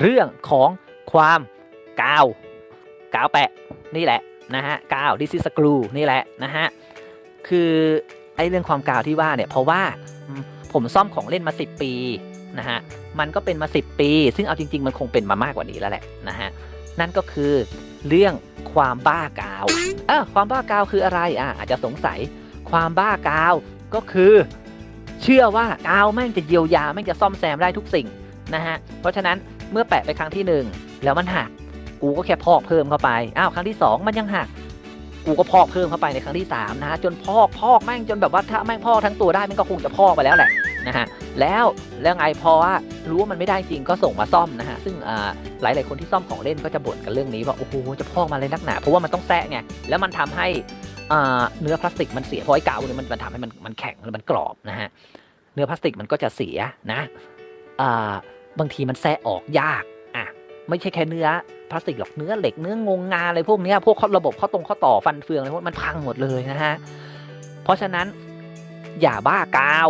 เรื่องของความกาวกาวแปะนี่แหละนะฮะกาวดิซิสกรูนี่แหละนะฮะคือไอ้เรื่องความกาวที่ว่าเนี่ยเพราะว่าผมซ่อมของเล่นมา 10 ปีนะฮะมันก็เป็นมา 10 ปี ซึ่งเอาจริง ๆ มันคงเป็นมามากกว่านี้แล้วแหละนะฮะนั่นก็คือเรื่องความบ้ากาวเออความบ้ากาวคืออะไรอะอาจจะสงสัยความบ้ากาวก็คือ เชื่อว่ากาวแม่งจะเยียวยาแม่งจะซ่อมแซมได้ทุกสิ่งนะฮะเพราะฉะนั้น เมื่อแปะไปครั้งที่หนึ่งแล้วมันหัก กูก็แค่พอกเพิ่มเข้าไป อ้าวครั้งที่ 2 มันยังหัก กูก็พอกเพิ่มเข้าไปในครั้งที่3นะฮะจนพอกพอกแม่งจนแบบว่าถ้าแม่งพอกทั้งตัวได้มันก็คงจะพอกไปแล้วแหละนะฮะแล้วแล้วไงพอว่ารู้ว่ามันไม่ได้จริงก็ส่งมาซ่อมนะฮะซึ่งหลายหลายๆคนที่ซ่อมของเล่นก็จะบ่นกันเรื่องนี้ว่าโอ้โหจะพอกมาเลยนักหนาเพราะว่ามันต้องแซะไงแล้วมันทำให้เนื้อพลาสติกมันเสียเพราะไอ้กาวเนี่ยมันมันทำให้มันมันแข็งแล้วมันกรอบนะฮะเนื้อพลาสติกมันก็จะเสียนะอ่า บางทีมันแซะออกยากอะไม่ใช่แค่เนื้อพลาสติกหรอกเนื้อเหล็กเนื้องงงาอะไรพวกนี้พวกข้อระบบข้อตรงข้อต่อฟันเฟืองอะไรพวกมันพังหมดเลยนะฮะเพราะฉะนั้นอย่าบ้ากาว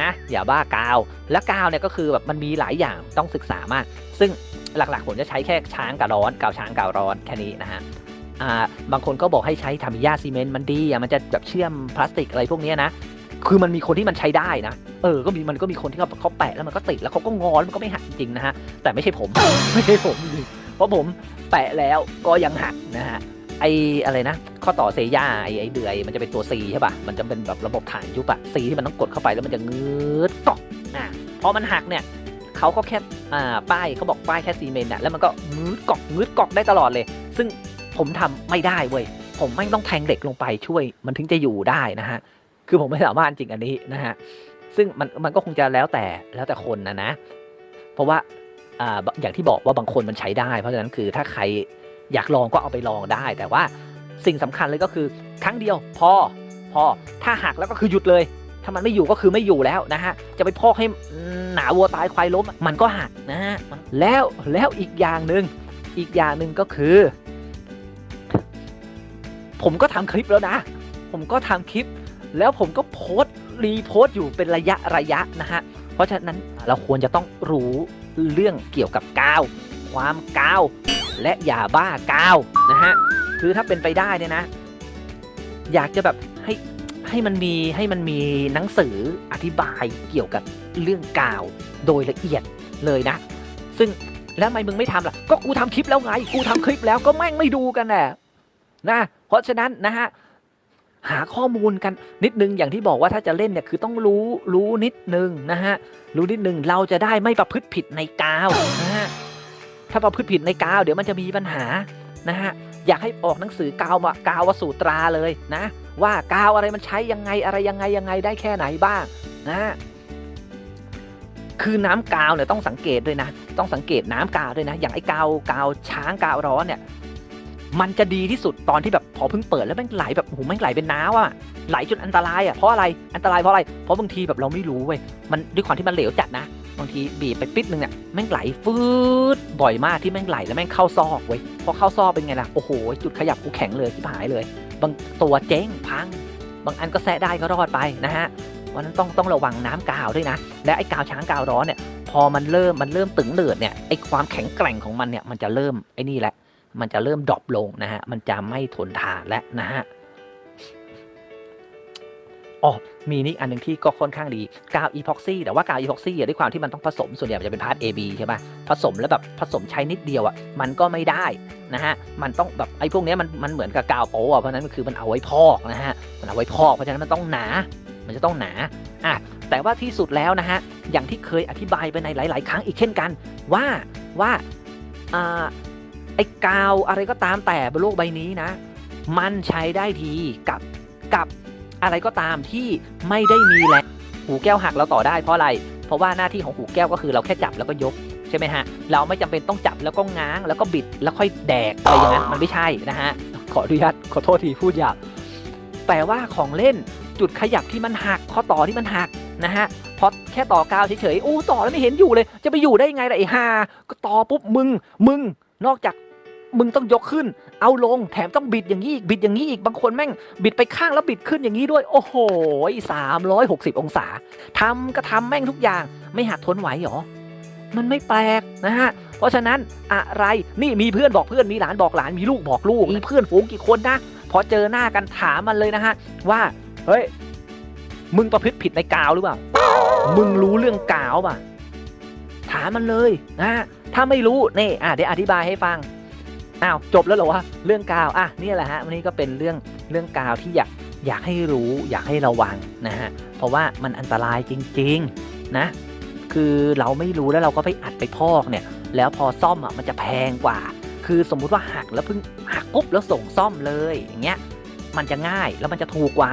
นะอย่าบ้ากาว และกาวเนี่ยก็คือแบบมันมีหลายอย่างต้องศึกษามาก ซึ่งหลักๆผมจะใช้แค่ช้างกับร้อนกาวช้างกาวร้อนแค่นี้นะฮะอ่าบางคนก็บอกให้ใช้ทามิยาซีเมนต์มันดีอะมันจะแบบเชื่อมพลาสติกอะไรพวกนี้นะ คือมันมีคนที่มันใช้ได้นะ เออ ก็มีมันก็มีคนที่เขาเขาแปะแล้วมันก็ติดแล้วเขาก็งอแล้วมันก็ไม่หักจริงๆนะฮะ แต่ไม่ใช่ผม ไม่ใช่ผมจริงเพราะผมแปะแล้วก็ยังหักนะฮะ ไออะไรนะ ข้อต่อเซย่าไอไอเดือยมันจะเป็นตัว C ใช่ป่ะ มันจะเป็นแบบระบบฐานยุบอะ C ที่มันต้องกดเข้าไปแล้วมันจะงืดกอกอะพอมันหักเนี่ยเขาก็แค่อ่าป้ายเขาบอกป้ายแค่ซีเมนต์อะแล้วมันก็งืดกอกงืดกอกได้ตลอดเลย ซึ่งผมทำไม่ได้เว้ย ผมไม่ต้องแทงเหล็กลงไปช่วย มันถึงจะอยู่ได้นะฮะ คือผมไม่สามารถจริงอันนี้นะฮะซึ่งมันมันก็คงจะแล้วแต่แล้วแต่คนนะนะ เพราะว่าอ่าอย่างที่บอกว่าบางคนมันใช้ได้ เพราะฉะนั้นคือถ้าใครอยากลองก็เอาไปลองได้ แต่ว่าสิ่งสำคัญเลยก็คือครั้งเดียวพอพอถ้าหักแล้วก็คือหยุดเลย ถ้ามันไม่อยู่ก็คือไม่อยู่แล้วนะฮะจะไปพอกให้หนาวัวตายควายล้มมันก็หักนะฮะแล้วแล้วอีกอย่างหนึ่งอีกอย่างหนึ่งก็คือ ผมก็ทำคลิปแล้วนะ ผมก็ทำคลิป แล้วผมก็โพสต์รีโพสต์อยู่เป็นระยะระยะนะฮะ เพราะฉะนั้นเราควรจะต้องรู้เรื่องเกี่ยวกับกาว ความกาว และอย่าบ้ากาวนะฮะ คือถ้าเป็นไปได้เนี่ยนะ อยากจะแบบให้ให้มันมีให้มันมีหนังสืออธิบายเกี่ยวกับเรื่องกาวโดยละเอียดเลยนะ ซึ่งแล้วทำไมมึงไม่ทำล่ะ ก็กูทำคลิปแล้วไง กูทำคลิปแล้วก็แม่งไม่ดูกันแหละนะ เพราะฉะนั้นนะฮะ หาข้อมูลกันนิดนึงอย่างที่บอกว่าถ้าจะเล่นเนี่ยคือต้องรู้รู้นิดนึงนะฮะรู้นิดนึงเราจะได้ไม่ประพฤติผิดในกาวนะฮะถ้าประพฤติผิดในกาว เดี๋ยวมันจะมีปัญหานะฮะอยากให้ออกหนังสือกาวมากาววสูตราเลยนะ ว่ากาวอะไรมันใช้ยังไงอะไรยังไงยังไงได้แค่ไหนบ้างนะคือน้ำกาวเนี่ยต้องสังเกตด้วยนะ ต้องสังเกตน้ำกาวด้วยนะ อย่างไอ้กาวกาวช้างกาวร้อนเนี่ย มันจะดีที่สุดตอนที่แบบพอเพิ่งเปิดแล้วม่งไหลแบบโอ้โหม่งไหลเป็นน้ำอะไหลจนอันตรายอะเพราะอะไรอันตรายเพราะอะไรเพราะบางทีแบบเราไม่รู้เว้ยมันด้วยความที่มันเหลวจัดนะบางทีบีบไปปิดนึงเนี่ยแม่งไหลฟืดบ่อยมากที่แม่งไหลแล้วแม่งเข้าซอกเว้ยพอเข้าซอกเป็นไงล่ะโอ้โหจุดขยับกูแข็งเลยที่หายเลย บางตัวเจ๊งพัง บางอันก็แซะได้ก็รอดไปนะฮะวันนั้นต้องต้องระวังน้ำกาวด้วยนะ และไอ้กาวช้างกาวร้อนเนี่ยพอมันเริ่มมันเริ่มตึงเลือดเนี่ยไอ้ความแข็งแกร่งของมันเนี่ยมันจะเริ่มไอ้นี่แหละ มันจะเริ่มดรอปลงนะฮะ มันจะไม่ทนทานและนะฮะอ๋อมีนี่อันหนึ่งที่ก็ค่อนข้างดีกาวอีพ็อกซี่แต่ว่ากาวอีพ็อกซี่ด้วยความที่มันต้องผสมส่วนใหญ่มันจะเป็นพาร์ท AB ใช่ปะผสมแล้วแบบผสมใช้นิดเดียวอะมันก็ไม่ได้นะฮะมันต้องแบบไอ้พวกนี้มันมันเหมือนกับกาวโป๊ะอะเพราะฉะนั้นมันคือมันเอาไว้พอกนะฮะมันเอาไว้พอกเพราะฉะนั้นมันต้องหนา มันจะต้องหนาอะแต่ว่าที่สุดแล้วนะฮะอย่างที่เคยอธิบายไปในหลาย ๆ ครั้งอีกเช่นกัน ว่าว่าอ่า ไอ้กาวอะไรก็ตามแต่บนโลกใบนี้นะ มันใช้ได้ดีกับกับอะไรก็ตามที่ไม่ได้มีแรงหูแก้วหักเราต่อได้เพราะอะไร เพราะว่าหน้าที่ของหูแก้วก็คือเราแค่จับแล้วก็ยกใช่ไหมฮะ เราไม่จำเป็นต้องจับแล้วก็ง้างแล้วก็บิดแล้วค่อยแดกอะไรอย่างนั้นมันไม่ใช่นะฮะ ขออนุญาตขอโทษทีพูดหยาบแต่ว่าของเล่นจุดขยับที่มันหักข้อต่อที่มันหักนะฮะพอแค่ต่อกาวเฉยๆอู้ต่อแล้วไม่เห็นอยู่เลย จะไปอยู่ได้ยังไงล่ะไอ้ห่าก็ต่อปุ๊บมึงมึงนอกจาก มึงต้องยกขึ้น เอาลง แถมต้องบิดอย่างนี้อีก บิดอย่างนี้อีก บางคนแม่งบิดไปข้างแล้วบิดขึ้นอย่างนี้ด้วย โอ้โหสามร้อยหกสิบองศาทำก็ทำแม่งทุกอย่าง ไม่หักทนไหวหรอ มันไม่แปลกนะฮะ เพราะฉะนั้นอะไร นี่มีเพื่อนบอกเพื่อน มีหลานบอกหลาน มีลูกบอกลูก มีเพื่อนฝูงกี่คนนะ พอเจอหน้ากันถามมันเลยนะฮะ ว่า เฮ้ย มึงประพฤติผิดในกาวหรือเปล่า มึงรู้เรื่องกาวป่ะ ถามมันเลยนะฮะถ้าไม่รู้ นี่อะเดี๋ยวอธิบายให้ฟัง อ้าวจบแล้วเหรอวะเรื่องกาวอะนี่แหละฮะวันนี้ก็เป็นเรื่องเรื่องกาวที่อยากอยากให้รู้อยากให้ระวังนะฮะเพราะว่ามันอันตรายจริงๆนะคือเราไม่รู้แล้วเราก็ไปอัดไปพอกเนี่ย แล้วพอซ่อมอะมันจะแพงกว่า คือสมมุติว่าหักแล้วเพิ่งหักปุ๊บแล้วส่งซ่อมเลยอย่างเงี้ยมันจะง่ายแล้วมันจะถูกกว่า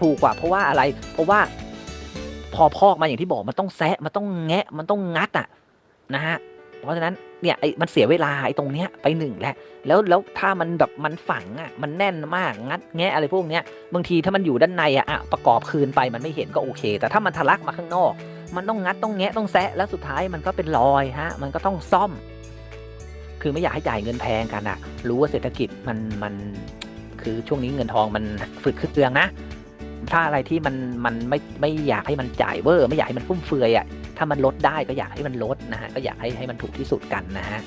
ถูกกว่า เพราะว่าอะไร เพราะว่า พอพอกมาอย่างที่บอกมันต้องแซะมันต้องแงะมันต้องงัดอะนะฮะ เพราะฉะนั้นเนี่ยไอ้มันเสียเวลาไอ้ตรงเนี้ยไปหนึ่งแล้วแล้วแล้วถ้ามันแบบมันฝังอะมันแน่นมากงัดแงะอะไรพวกเนี้ยบางทีถ้ามันอยู่ด้านในอะประกอบคืนไปมันไม่เห็นก็โอเค แต่ถ้ามันทะลักมาข้างนอก มันต้องงัดต้องแงะต้องแซะแล้วสุดท้ายมันก็เป็นรอยฮะมันก็ต้องซ่อม คือไม่อยากให้จ่ายเงินแพงกันอะรู้ว่าเศรษฐกิจมันมันคือช่วงนี้เงินทองมันฝืดขึ้นเตืองนะถ้าอะไรที่มันมันไม่ไม่อยากให้มันจ่ายเวอร์ ไม่อยากให้มันฟุ่มเฟือยอะ ถ้ามันลดได้ก็อยากให้มันลดนะฮะก็อยากให้ให้มันถูกที่สุดกันนะฮะ